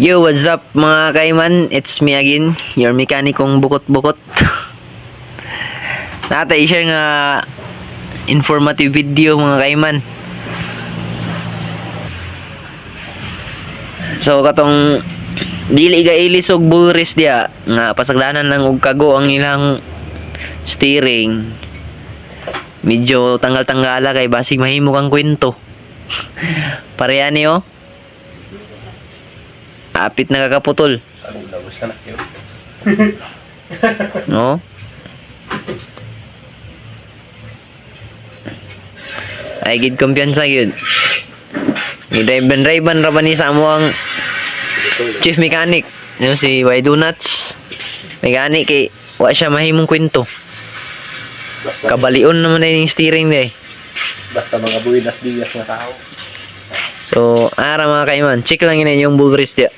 Yo, what's up mga kaiman? It's me again, your mekanikong bukot-bukot. Nata i-share nga informative video mga kaiman. So katong dili ga ilis og buris dia nga pasagdanan lang og kago ang ilang steering. Medyo tanggal-tanggala kay basig mahimo kang kwento. Pareha niyo. Apit na kakaputol. Ang lawos ka na yun. No? Ay gid kumpiyansa gyud. Gidriban-driban ra ba ni sa amo ang chief mechanic. Yung si Y Donuts. Mechanic kay wa siya mahimong kwento. Basta, Kabalion naman na yung steering day. basta mga buwinas diyas nga tao. So, ara mga kaiman, check lang yun yung bull race dia.